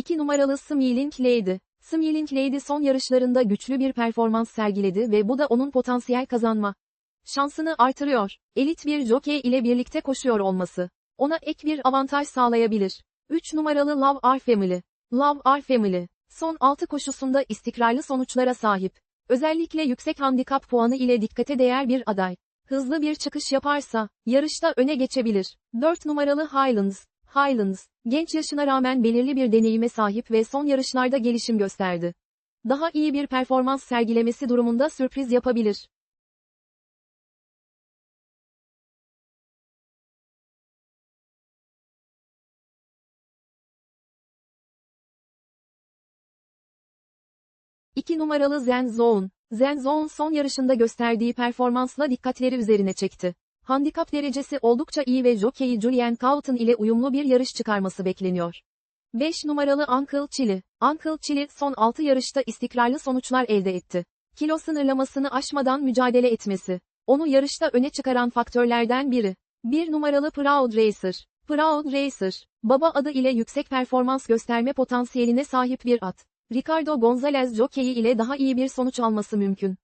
2 numaralı Smiling Lady. Smiling Lady son yarışlarında güçlü bir performans sergiledi ve bu da onun potansiyel kazanma şansını artırıyor. Elit bir jockey ile birlikte koşuyor olması ona ek bir avantaj sağlayabilir. 3 numaralı Love Our Family. Love Our Family. Son 6 koşusunda istikrarlı sonuçlara sahip. Özellikle yüksek handikap puanı ile dikkate değer bir aday. Hızlı bir çıkış yaparsa, yarışta öne geçebilir. 4 numaralı Highlands. Highlands, genç yaşına rağmen belirli bir deneyime sahip ve son yarışlarda gelişim gösterdi. Daha iyi bir performans sergilemesi durumunda sürpriz yapabilir. İki numaralı Zen Zone. Zen Zone son yarışında gösterdiği performansla dikkatleri üzerine çekti. Handikap derecesi oldukça iyi ve jockey Julian Cowton ile uyumlu bir yarış çıkarması bekleniyor. 5 numaralı Uncle Chili. Uncle Chili son 6 yarışta istikrarlı sonuçlar elde etti. Kilo sınırlamasını aşmadan mücadele etmesi. Onu yarışta öne çıkaran faktörlerden biri. 1 numaralı Proud Racer. Proud Racer, baba adı ile yüksek performans gösterme potansiyeline sahip bir at. Ricardo Gonzalez jockey ile daha iyi bir sonuç alması mümkün.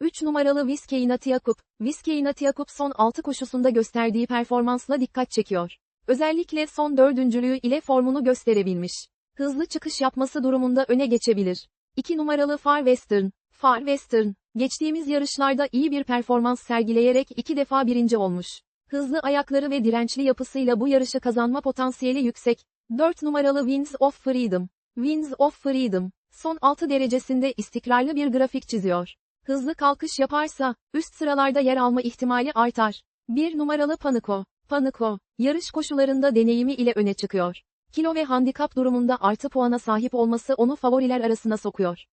Üç numaralı Viskey Natiakup, Viskey Natiakup son 6 koşusunda gösterdiği performansla dikkat çekiyor. Özellikle son dördüncülüğü ile formunu gösterebilmiş. Hızlı çıkış yapması durumunda öne geçebilir. 2 numaralı Far Western, Far Western, geçtiğimiz yarışlarda iyi bir performans sergileyerek iki defa birinci olmuş. Hızlı ayakları ve dirençli yapısıyla bu yarışı kazanma potansiyeli yüksek. 4 numaralı Winds of Freedom. Winds of Freedom, son 6 derecesinde istikrarlı bir grafik çiziyor. Hızlı kalkış yaparsa, üst sıralarda yer alma ihtimali artar. 1 numaralı Panico. Panico, yarış koşularında deneyimi ile öne çıkıyor. Kilo ve handikap durumunda artı puana sahip olması onu favoriler arasına sokuyor.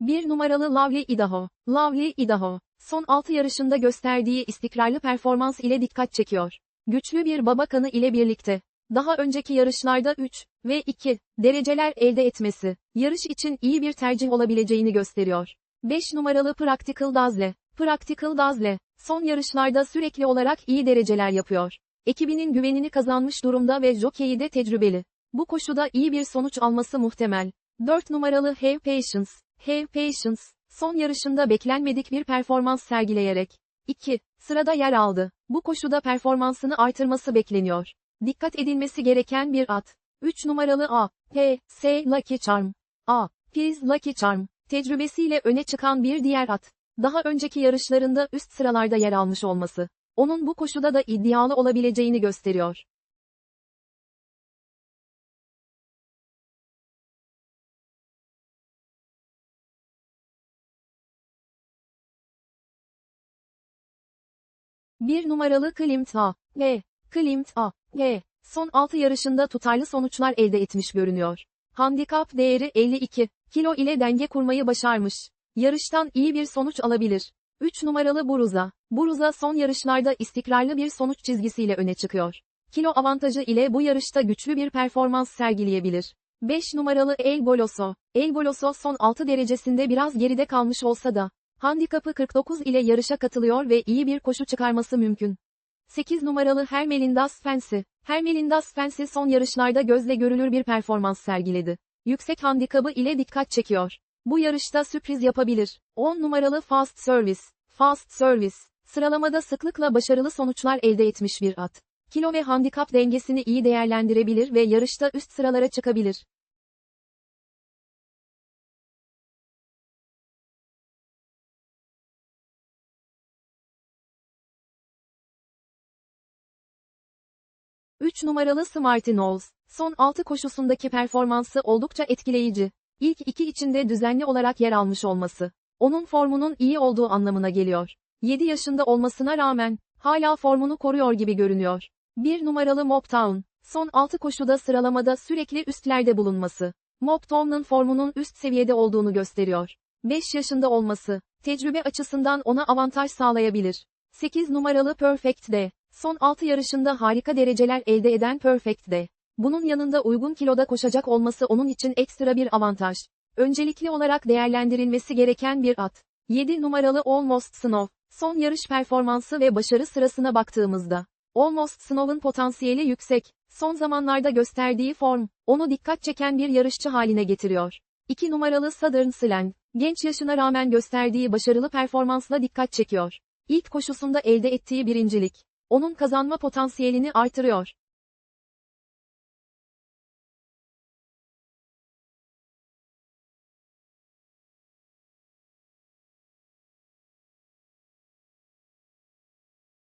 Bir numaralı Lovely Idaho. Lovely Idaho, son 6 yarışında gösterdiği istikrarlı performans ile dikkat çekiyor. Güçlü bir baba kanı ile birlikte, daha önceki yarışlarda 3 ve 2 dereceler elde etmesi, yarış için iyi bir tercih olabileceğini gösteriyor. 5 numaralı Practical Dazzle. Practical Dazzle, son yarışlarda sürekli olarak iyi dereceler yapıyor. Ekibinin güvenini kazanmış durumda ve jockey'i de tecrübeli. Bu koşuda iyi bir sonuç alması muhtemel. 4 numaralı Have Patience. Have Patience, son yarışında beklenmedik bir performans sergileyerek 2. sırada yer aldı. Bu koşuda performansını artırması bekleniyor. Dikkat edilmesi gereken bir at. 3 numaralı A. P. S. Lucky Charm. A. Piz Lucky Charm, tecrübesiyle öne çıkan bir diğer at. Daha önceki yarışlarında üst sıralarda yer almış olması, onun bu koşuda da iddialı olabileceğini gösteriyor. Bir numaralı Klimt A. G. Klimt A. G. Son 6 yarışında tutarlı sonuçlar elde etmiş görünüyor. Handikap değeri 52 kilo ile denge kurmayı başarmış. Yarıştan iyi bir sonuç alabilir. 3 numaralı Buruza. Buruza son yarışlarda istikrarlı bir sonuç çizgisiyle öne çıkıyor. Kilo avantajı ile bu yarışta güçlü bir performans sergileyebilir. 5 numaralı El Goloso. El Goloso son 6 derecesinde biraz geride kalmış olsa da, handikapı 49 ile yarışa katılıyor ve iyi bir koşu çıkarması mümkün. 8 numaralı Hermelindas Fensi. Hermelindas Fensi son yarışlarda gözle görülür bir performans sergiledi. Yüksek handikabı ile dikkat çekiyor. Bu yarışta sürpriz yapabilir. 10 numaralı Fast Service. Fast Service. Sıralamada sıklıkla başarılı sonuçlar elde etmiş bir at. Kilo ve handikap dengesini iyi değerlendirebilir ve yarışta üst sıralara çıkabilir. 3 numaralı Smarty Knowles, son 6 koşusundaki performansı oldukça etkileyici. İlk iki içinde düzenli olarak yer almış olması, onun formunun iyi olduğu anlamına geliyor. 7 yaşında olmasına rağmen, hala formunu koruyor gibi görünüyor. 1 numaralı Moptown, son 6 koşuda sıralamada sürekli üstlerde bulunması, Moptown'un formunun üst seviyede olduğunu gösteriyor. 5 yaşında olması, tecrübe açısından ona avantaj sağlayabilir. 8 numaralı Perfect de. Son 6 yarışında harika dereceler elde eden Perfect de. Bunun yanında uygun kiloda koşacak olması onun için ekstra bir avantaj. Öncelikli olarak değerlendirilmesi gereken bir at. 7 numaralı Almost Snow. Son yarış performansı ve başarı sırasına baktığımızda. Almost Snow'un potansiyeli yüksek. Son zamanlarda gösterdiği form, onu dikkat çeken bir yarışçı haline getiriyor. 2 numaralı Southern Slang. Genç yaşına rağmen gösterdiği başarılı performansla dikkat çekiyor. İlk koşusunda elde ettiği birincilik, onun kazanma potansiyelini artırıyor.